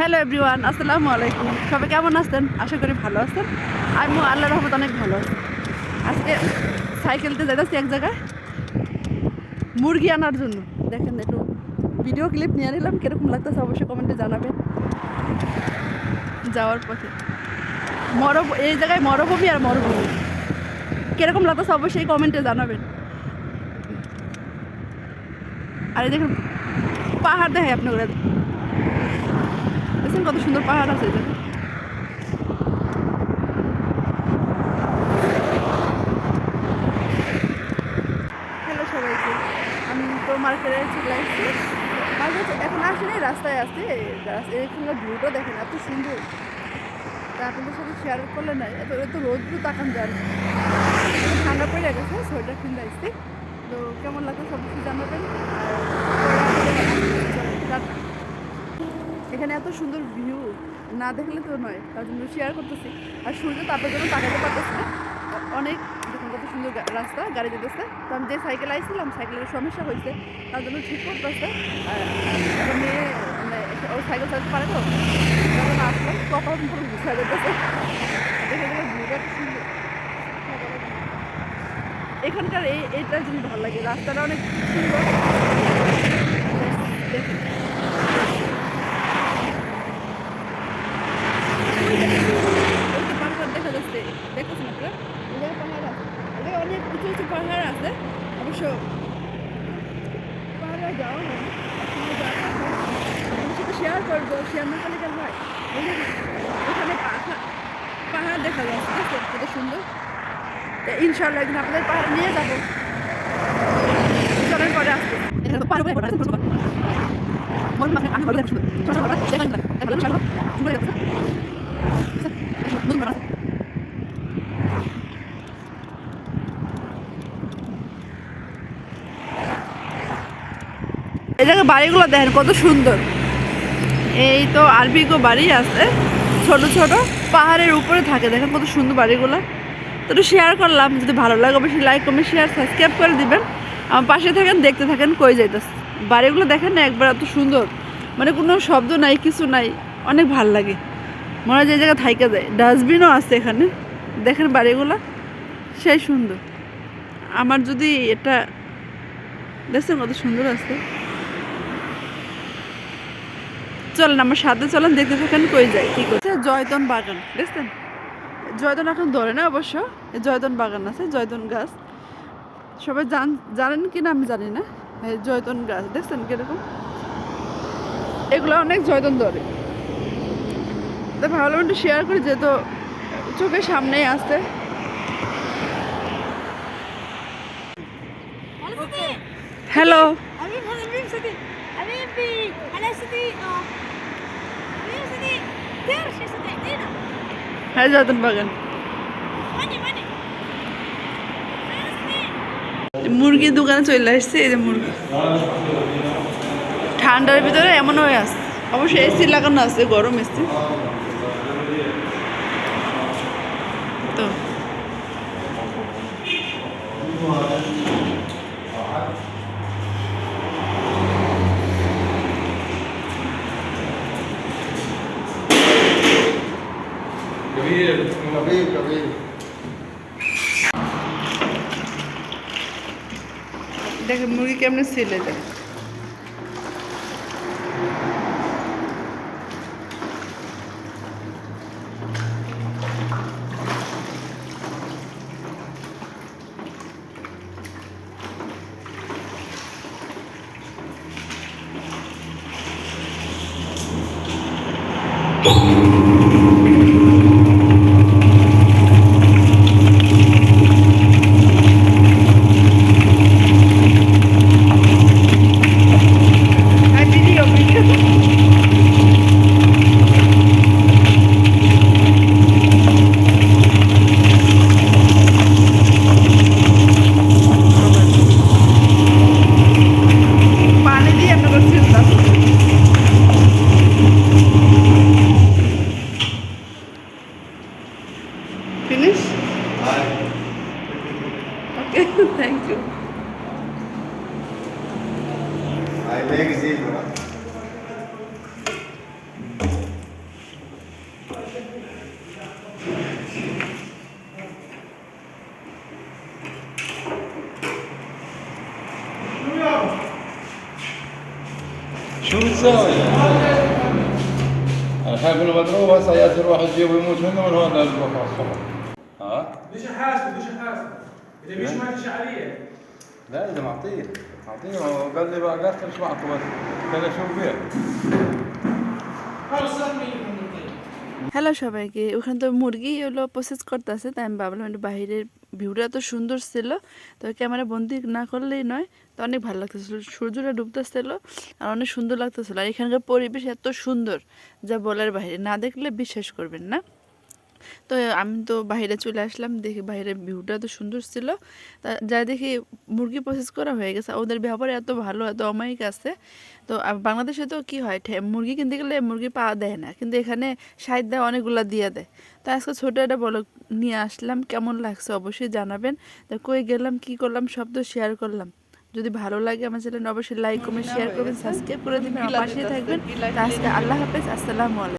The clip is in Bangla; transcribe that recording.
হ্যালো এভরিওয়ান আসসালামু আলাইকুম সবাই কেমন আছেন? আশা করি ভালো আছেন। আমি আল্লাহ রহমত অনেক ভালো আজকে সাইকেলতে যাইতেছি এক জায়গায়। মুরগি আনার জন্য। দেখেন একটু ভিডিও ক্লিপ নিয়ে নিলাম। কীরকম লাগতেছে অবশ্যই কমেন্টে জানাবেন। যাওয়ার পথে। মরব এই জায়গায় মরভূমি আর মরুভূমি। কীরকম লাগতেছে অবশ্যই কমেন্টে জানাবেন। আর এই দেখুন, পাহাড় দেখায় আপনার দেখছেন কত সুন্দর পাহাড় আছে এটা। হ্যালো সবাইকে, আমি তো মার্কেটে চলে আসছি। মার্কেট এখন আসেনি, রাস্তায় আসছে। এখানকার ভিউটা দেখেন, এত সুন্দর। তা আপনাদের সাথে শেয়ার করলে নাই এত এত রোদ্রু তাকান না। ঠান্ডা পড়ে গেছে, সোয়েটার কিনতে আসছি। তো কেমন লাগছে সব কিছু জানাবেন? আর এখানে এত সুন্দর ভিউ না দেখলে তো নয়, তার জন্য শেয়ার করতেছি। আর সূর্য তাপের জন্য তাকাতে পারতেছি অনেক দেখুন কত সুন্দর রাস্তা, গাড়ি যেতেছে। তো আমি যে সাইকেল আইছিলাম সাইকেলের সমস্যা হয়েছে, তার জন্য ঠিক করতেছে। আর মেয়ে মানে ও সাইকেল চালাতে পারে তো তখন আসলাম কপাল পুরো গুছা যেতেছে দেখে সুন্দর। এখানকার এই এইটা জিনিস ভালো লাগে, রাস্তাটা অনেক সুন্দর। দেখুন ওই যে পাহাড় দেখা যাচ্ছে দেখতেছেন আপনারা ওই জায়গায় পাহাড় আছে ওই জায়গায় অনেক উঁচু উঁচু পাহাড় আছে অবশ্য পাহাড়ে যাওয়া হয় না। আপনারা যাওয়া হয়। আমি সাথে শেয়ার হয়। ওখানে পাহাড় পাহাড় দেখা যাচ্ছে কত সুন্দর। তো ইনশাল্লাহ একদিন আপনাদের পাহাড় নিয়ে যাব। চলেন পরে নতুন বানাচ্ছে এই জায়গায় বাড়িগুলো দেখেন কত সুন্দর। এই তো আরবিগো বাড়ি আছে, ছোট ছোট, পাহাড়ের উপরে থাকে। দেখেন কত সুন্দর বাড়িগুলো। তো একটু শেয়ার করলাম, যদি ভালো লাগে অবশ্যই লাইক কমেন্ট শেয়ার সাবস্ক্রাইব করে দিবেন। আমার পাশে থাকেন, দেখতে থাকেন, কই যাইতেছে। বাড়িগুলো দেখেন না, একবার এত সুন্দর। মানে কোনো শব্দ নাই, কিছু নাই, অনেক ভালো লাগে। মনে হয় যে জায়গায় থাইকে যায়। ডাস্টবিনও আছে এখানে। দেখেন বাড়িগুলো, সেই সুন্দর। আমার যদি এটা, দেখছেন কত সুন্দর আছে? চলেন আমার সাথে চলেন দেখতে থাকেন কই যায় কী করছে আচ্ছা, জয়তন বাগান। দেখছেন? জয়তন এখন ধরে না অবশ্য জয়তন বাগান আছে জয়তন গাছ। সবাই জান জানেন কি না আমি জানি না জয়তন গাছ দেখছেন কীরকম? এগুলো অনেক জয়তন ধরে। তো ভালো একটু শেয়ার করে যেহেতু চোখের সামনেই আসতে হ্যালো حبيبي انا صديق اه حبيبي صديق تعرف يا صديق دينا হ্যাঁ জয়তন বাগান ماني ماني انا صديق মুরগির দোকানে চলে আসছে এই যে মুরগি ঠান্ডার ভিতরে এমন হয়ে আছে অবশ্যই এসি লাগানো আছে গরম এসি তো कबीर कबीर कबीर দেখ মুরগি কেমনে সেলে যায় Boom. شو بتساوي؟ أنا خايف إنه مضروب هسه ياسر واحد يجيبه يموت منه من هون لازم يروح الصبح ها؟ مش حاسب مش حاسب اذا مش ما شعريه لا لازم اعطيه معطيه هو قال لي بقى قال ايش معكم بس كان اشوف بيه হ্যালো সবাইকে ওখানে তো মুরগি হলো প্রসেস করতেছে তাই আমি ভাবলাম একটু বাইরের ভিউটা এত সুন্দর ছিল তো ক্যামেরা বন্দি না করলেই নয় তো অনেক ভালো লাগতেছিল সূর্যটা ডুবতেছিল আর অনেক সুন্দর লাগতেছিল আর এখানকার পরিবেশ এত সুন্দর যা বলার বাইরে না দেখলে বিশ্বাস করবেন না তো আমি তো বাইরে চলে আসলাম, দেখি বাইরের ভিউটা এত সুন্দর ছিল। তা যা দেখি মুরগি প্রসেস করা হয়ে গেছে। ওদের ব্যবহার এত ভালো, এত অমায়িক আছে। তো বাংলাদেশে তো কি হয় মুরগি কিনতে গেলে মুরগি পাওয়া দেয় না। কিন্তু এখানে সাইড দেয়, অনেকগুলা দিয়ে দেয়। তো আজকে ছোটো একটা বলো নিয়ে আসলাম, কেমন লাগছে অবশ্যই জানাবেন। তো কই গেলাম, কি করলাম, সব তো শেয়ার করলাম। যদি ভালো লাগে আমার চ্যানেল অবশ্যই লাইক কমেন্ট শেয়ার করবেন সাবস্ক্রাইব করে দিবেন পাশে থাকবেন। আজকে আল্লাহ হাফেজ, আসসালামু আলাইকুম।